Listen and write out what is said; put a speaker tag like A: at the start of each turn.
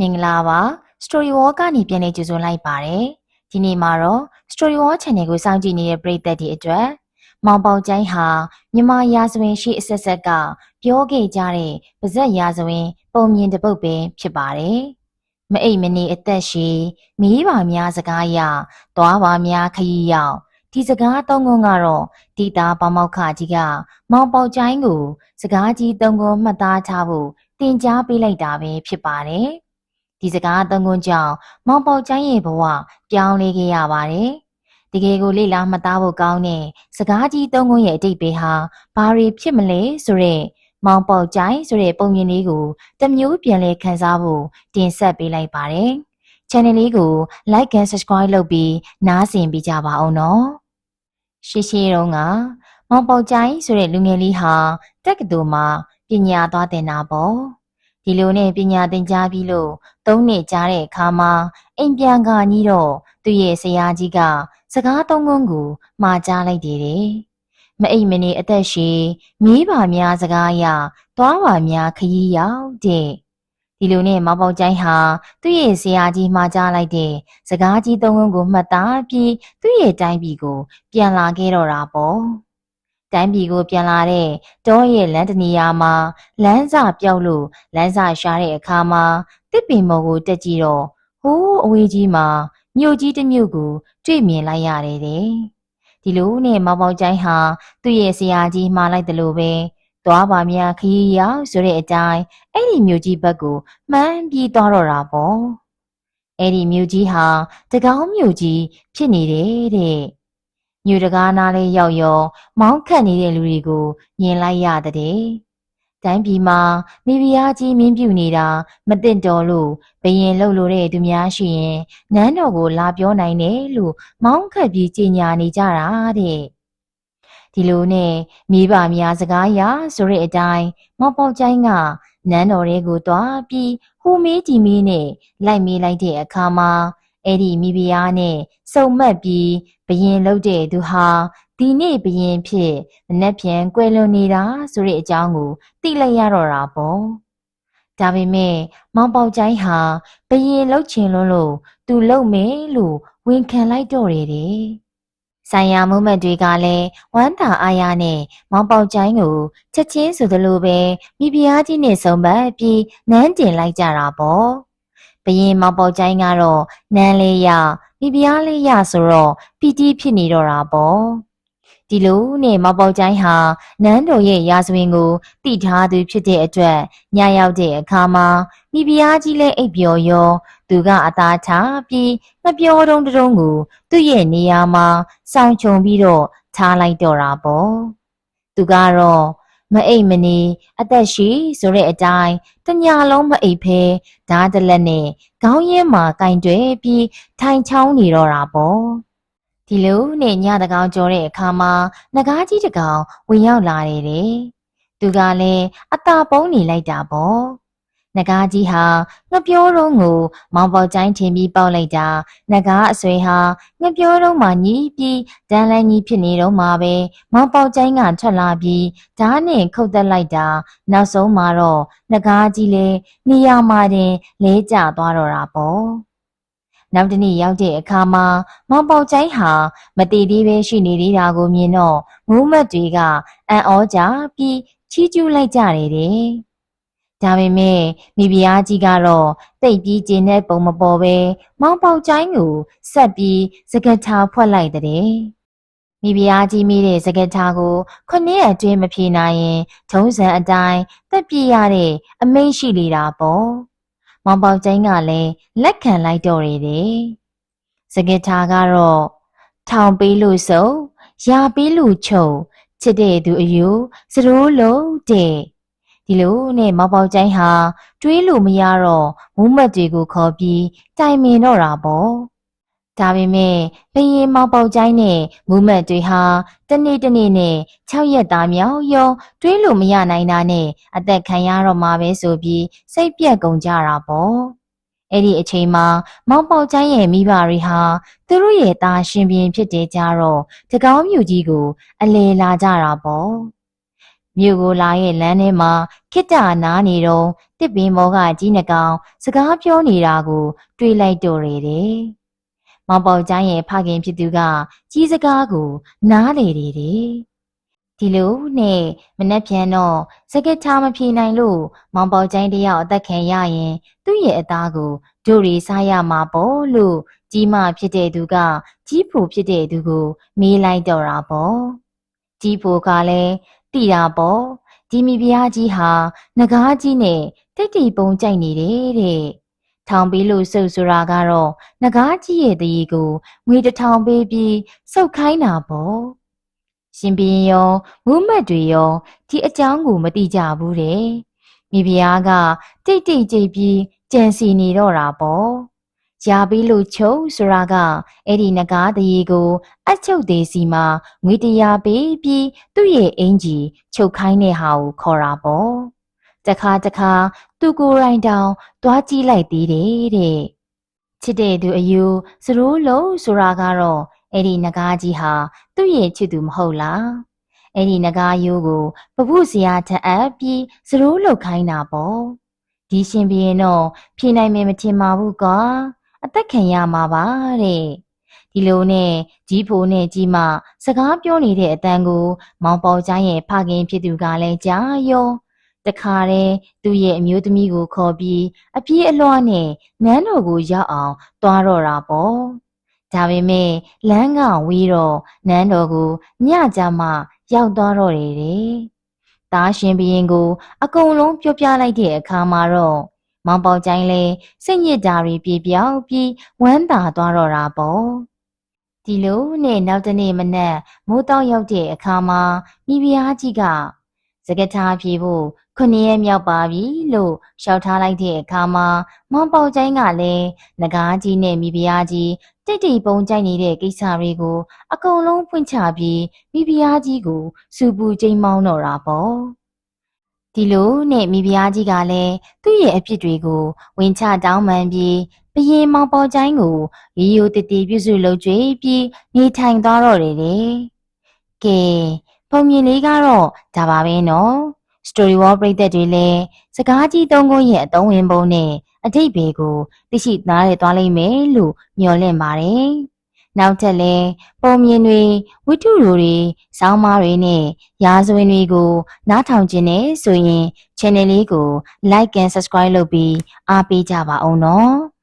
A: မင်္ဂလာပါ Story Wall ကနေပြန်လည်ကြိုဆိုလိုက်ပါတယ်ဒီနေ့မှာတော့ Story Wall Channel ကိုစောင့်ကြည့်နေတဲ့ပရိသတ်တွေအတွက်မောင်ပေါကျိုင်းဟာမြမရာဇဝင်ရှိအဆက်ဆက်ကပြောခဲ့ကြတဲ့ပါဇက်ရာဇဝင် ပုံမြင်တစ်ပုဒ်ပဲဖြစ်ပါတယ်မအိတ်မနေအသက်ရှိမီးပါများစကားရသွားပါများခရီးရောက်ဒီစကားသုံးခုကတော့တီတာပေါမောက်ခကြီးကမောင်ပေါကျိုင်းကို စကားကြီးသုံးခုမှတ်သားထားဖို့တင် जा ပေးလိုက်တာပဲဖြစ်ပါတယ် ဒီစကားသုံးခုကြောင့်မောင်ပေါကျိုင်းရဲ့ဘဝပြောင်းလဲခဲ့ရပါတယ်တကယ်ကိုလေ့လာမှတ်သားဖို့ကောင်းတဲ့စကားကြီးသုံးခုရဲ့အတိတ်ပဲဟာဘာတွေဖြစ်မလဲဆိုတော့မောင်ပေါကျိုင်းဆိုတဲ့ပုံမြင်လေးကိုတစ်မျိုးပြန်လဲခန်းစားဖို့တင်ဆက်ပေးလိုက်ပါတယ်။ channel လေးကို like and subscribe လုပ်ပြီးနားဆင်ပေးကြပါအောင်နော်။ရှေးရှေးတုန်းကမောင်ပေါကျိုင်းဆိုတဲ့လူငယ်လေးဟာတက္ကသိုလ်မှာပညာသွားတင်တာပေါ့။ ဒီလိုနဲ့ပညာသင်ကြားပြီးလို့သုံးနှစ်ကြားတဲ့အခါမှာအိမ်ပြန်ကကြီးတော့သူ့ရဲ့ဆရာကြီးကစကားသုံးခုကိုမှာကြားလိုက်တယ်တဲ့။မအိမ်မနေအသက်ရှိမီးပါများစကားရသွားပါများခရီးရောက်တဲ့ဒီလိုနဲ့မောင်ပေါကျိုင်းဟာသူ့ရဲ့ဆရာကြီးမှာကြားလိုက်တဲ့စကားကြီးသုံးခုကိုမှတ်သားပြီးသူ့ရဲ့တိုင်းပြည်ကိုပြန်လာခဲ့တော့တာပေါ့။ တိုင်းပြည်ကိုပြန်လာတဲ့တောရဲ့လမ်းတနေရာမှာလမ်းစာပြောက်လို့လမ်းစာရှာတဲ့အခါမှာတစ်ပင်မော်ကိုတက်ကြည့်တော့ဟိုးအဝေးကြီးမှာမြို့ကြီးတစ်မြို့ကိုတွေ့မြင်လိုက်ရတယ်တဲ့။ဒီလိုနဲ့မောင်ပေါကျိုင်းဟာသူ့ရဲ့ဆရာကြီးမှားလိုက်တယ်လို့ပဲသွားပါများခရီးရောက်ဆိုတဲ့အတိုင်းအဲ့ဒီမြို့ကြီးဘက်ကိုမှန်းပြီးသွားတော့တာပေါ့အဲ့ဒီမြို့ကြီးဟာတကောင်းမြို့ကြီးဖြစ်နေတယ်တဲ့ မြို့တကားနားလေးရောက်ရောမောင်းခတ်နေတဲ့လူတွေကိုမြင်လိုက်ရတဲ့တိုင်းပြည်မှာမိဖုရားကြီးမင်းပြုနေတာမသိတော်လို့ဘယင်လှုပ်လို့တဲ့သူများရှိရင်နန်းတော်ကိုလာပြောနိုင်တယ်လို့မောင်းခတ်ပြီးကြေညာနေကြတာတဲ့ဒီလိုနဲ့မိဘများစကားရဆိုတဲ့အတိုင်းမောက်ပေါက်ကျိုင်းကနန်းတော်တွေကိုတွားပြီးဟိုမေးဒီမေးနဲ့လိုက်မေးလိုက်တဲ့အခါမှာ အဲ့ဒီမိဖုရားနဲ့စုံမက်ပြီးဘယင်လှုပ်တဲ့သူဟာဒီနေ့ဘယင်ဖြစ်မနှက်ပြန်ကွယ်လွန်နေတာဆိုတဲ့အကြောင်းကိုသိလိုက်ရတော့တာပေါ့ဒါပေမဲ့မောင်ပေါက်ကျိုင်းဟာဘယင်လှုပ်ချင်လွန်းလို့သူလှုပ်မယ်လို့ဝန်ခံလိုက်တော့တယ်တဲ့ဆိုင်ရာမုံမတ်တွေကလည်းဝမ်းသာအားရနဲ့မောင်ပေါက်ကျိုင်းကိုချက်ချင်းဆိုသလိုပဲမိဖုရားကြီးနဲ့ဆုံပတ်ပြီးနန်းတင်လိုက်ကြတာပေါ့ ဘရင်မောင်ပေါက်ကျိုင်းကတော့နန်းလေးရမိဖုရားလေးရဆိုတော့ပီတိဖြစ်နေတော့တာပေါ့ဒီလိုနဲ့မောင်ပေါက်ကျိုင်းဟာနန်းတော်ရဲ့ရာဇဝင်ကိုတိထားသူဖြစ်တဲ့အတွက်ညရောက်တဲ့အခါမှာမိဖုရားကြီးလည်းအိပ်ပျော်ရောသူကအသားချပြီးမပြောတုံးတုံးကို သူ့ရဲ့နေရာမှာစောင့်ချုံပြီးတော့ထားလိုက်တော့တာပေါ့သူကတော့ မအိပ်မနေအသက်ရှိဆိုတဲ့အတိုင်းတညာလုံးမအိပ်ဖဲဓာတ်တလက်နဲ့ခေါင်းရင်းမှာကင်တွဲပြီးထိုင်ချောင်းနေတော့တာပေါ့ဒီလိုနဲ့ညတကောင်ကြောတဲ့အခါမှာငကားကြီးတကောင်ဝင်ရောက်လာတယ်တဲ့သူကလည်းအตาပုံးနေလိုက်တာပေါ့ နဂါးကြီးဟာငပြောတော့ကိုမောင်ပေါကျိုင်းထင်ပြီးပေါက်လိုက်တာနဂါးအဆွေဟာငပြောတော့မှညီးပြီးဒန်းလန်းကြီးဖြစ်နေတော့မှပဲမောင်ပေါကျိုင်းကထွက်လာပြီးဓားနဲ့ခုတ်သက်လိုက်တာနောက်ဆုံးမှာတော့နဂါးကြီးလည်းနေရာမှာတင်လဲကျသွားတော့တာပေါ့နောက်တနေ့ရောက်တဲ့အခါမှာမောင်ပေါကျိုင်းဟာမတည်သေးပဲရှိနေသေးတာကိုမြင်တော့ငိုးမက်တွေကအံ့ဩကြပြီးချီးကျူးလိုက်ကြတယ်တဲ့ ဒါပေမဲ့မိဖုရားကြီးကတော့တိတ်ပြီးကျင်တဲ့ပုံမပေါ်ပဲမောင်ပေါက်ကျိုင်းကိုဆက်ပြီးစကတ်ထားဖွက်လိုက်တဲ့မိဖုရားကြီးမိတဲ့စကတ်ထားကိုခုနှစ်အတွင်းမဖြေနိုင်ရင်ထုံးစံအတိုင်းတက်ပြရတဲ့အမိန့်ရှိလေတာပေါ့မောင်ပေါက်ကျိုင်းကလည်းလက်ခံလိုက်တော့တယ်တဲ့စကတ်ထားကတော့ထောင်ပေးလို့ဆိုရာပေးလို့ချုပ်ချစ်တဲ့သူအယူစရိုးလုံးတဲ့ ဒီလိုနဲ့မောင်ပေါက်ကျိုင်းဟာတွေးလို့မရတော့မူးမတ်တွေကိုခေါ်ပြီးတိုင်ပင်တော့တာပေါ့ဒါပေမဲ့ဘရင်မောင်ပေါက်ကျိုင်းနဲ့မူးမတ်တွေဟာတနေ့တနေ့နဲ့6ရက်သားမြောက်ရောတွေးလို့မရနိုင်တာနဲ့အသက်ခံရတော့မှာပဲဆိုပြီးစိတ်ပြက်ကုန်ကြတာပေါ့အဲ့ဒီအချိန်မှာမောင်ပေါက်ကျိုင်းရဲ့မိဘတွေဟာသူတို့ရဲ့သားရှင်ပြင်းဖြစ်တဲ့ကြတော့တကောင်းမြူကြီးကို အလေလာကြတာပေါ့ မြို့ကိုလာရဲ့လမ်းထဲမှာခိတ္တနားနေတော့တစ်ပင်မောကကြီးနှကောင်စကားပြောနေတာကို တွေးလိုက်တော့တယ်တဲ့။မောင်ပေါကျိုင်းရဲ့ဖခင်ဖြစ်သူက ကြီးစကားကို နားလေတယ်တဲ့။ဒီလိုနဲ့မနှက်ပြန်တော့စကက်ထားမဖြေနိုင်လို့မောင်ပေါကျိုင်းတယောက်အသက်ခံရရင် သူ့ရဲ့အသားကိုဒိုရီစားရမှာပေါ့လို့ကြီးမဖြစ်တဲ့သူက ကြီးဖို့ဖြစ်တဲ့သူကို မေးလိုက်တော့တာပေါ့။ကြီးဖို့ကလည်း တိတာပေါ့ဒီမိဖုရားကြီးဟာငကားကြီးနဲ့တိတ်တိတ်ပုံကြိုက်နေတယ်တဲ့ထောင်ပေးလို့စုပ်ဆိုတာကတော့ငကားကြီးရဲ့တရီကိုငွေတစ်ထောင်ပေးပြီးစုပ်ခိုင်းတာပေါ့ရှင်ဘင်းရောမူးမတ်တွေရောဒီအကြောင်းကိုမသိကြဘူးတဲ့မိဖုရားကတိတ်တိတ်ကြိတ်ပြီးကြံစီနေတော့တာပေါ့ ရာပြီးလို့ချုပ်ဆိုတာကအဲ့ဒီငကားတရီကိုအချုပ်သေးစီမှာငွေတရာပေးပြီးသူ့ရဲ့အင်ကြီးချုပ်ခိုင်းတဲ့ဟာကိုခေါ်တာပေါ့တခါတခါသူကိုယ်တိုင်တောင်သွားကြည့်လိုက်သေးတယ်တဲ့ချစ်တဲ့သူအယူစရိုးလုံးဆိုတာကတော့အဲ့ဒီငကားကြီးဟာသူ့ရဲ့ချစ်သူမဟုတ်လားအဲ့ဒီငကားရိုးကိုပပုစရာထအပ်ပြီးစရိုးလုတ်ခိုင်းတာပေါ့ဒီရှင်ဘီရင်တော့ဖြေနိုင်မယ်မထင်ပါဘူးကွာ အသက်ခံရမှာပါတဲ့ဒီလိုနဲ့ကြီးဖိုးနဲ့ကြီးမစကားပြောနေတဲ့အတန်ကို မောင်ပေါကျိုင်းရဲ့ဖခင်ဖြစ်သူကလည်းကြားရောတခါတည်းသူ့ရဲ့အမျိုးသမီးကိုခေါ်ပြီးအပြေးအလွှားနဲ့နန်းတော်ကိုရောက်အောင်သွားတော့တာပေါ့ဒါပေမဲ့လမ်းကဝေးတော့နန်းတော်ကိုညကြမှရောက်သွားတော့တယ်တဲ့တားရှင်ဘီရင်ကို အကုန်လုံးပြောပြလိုက်တဲ့အခါမှာတော့ မောင်ပေါကျိုင်းလဲစိတ်ညစ်တာတွေပြေပြောင်းပြီးဝမ်းသာသွားတော့တာပေါ့ဒီလိုနဲ့နောက်တနေ့မနက်မိုးတောက်ရောက်တဲ့အခါမှာမိဖုရားကြီးကစကထားပြေဖို့ခုနှစ်ရက်မြောက်ပါပြီလို့ရှောက်ထားလိုက်တဲ့အခါမှာမောင်ပေါကျိုင်းကလည်းငကားကြီးနဲ့မိဖုရားကြီးတိတ်တိတ်ပုံကြိုက်နေတဲ့ကိစ္စတွေကိုအကုန်လုံးဖွင့်ချပြီးမိဖုရားကြီးကိုစူပူချိန်မောင်းတော့တာပေါ့ ဒီလိုနဲ့မိဖုရားကြီးကလည်းသူ့ရဲ့အဖြစ်တွေကိုဝင်ချတောင်းပန်ပြီးဘရင်မောင်ပေါကျိုင်းကိုရီယိုတတီပြုစုလုပ်ကြွေးပြီးနေထိုင်သွားတော့တယ်တဲ့ကဲပုံမြင်လေးကတော့ဒါပါပဲနော် story wall ပရိသတ်တွေလည်းစကားကြီးသုံးခုရဲ့အသုံးဝင်ပုံနဲ့အတိတ်ဘေကိုသိရှိနားရသွားလိမ့်မယ်လို့မျှော်လင့်ပါတယ်။ နောက်ထပ်လည်းပုံမြင်တွေဝိတုတွေစောင်းမားတွေနဲ့ရာဇဝင်တွေကို နားထောင်ခြင်းနဲ့ဆိုရင် channel လေးကို like and subscribe လုပ်ပြီးအားပေးကြပါအောင်နော်။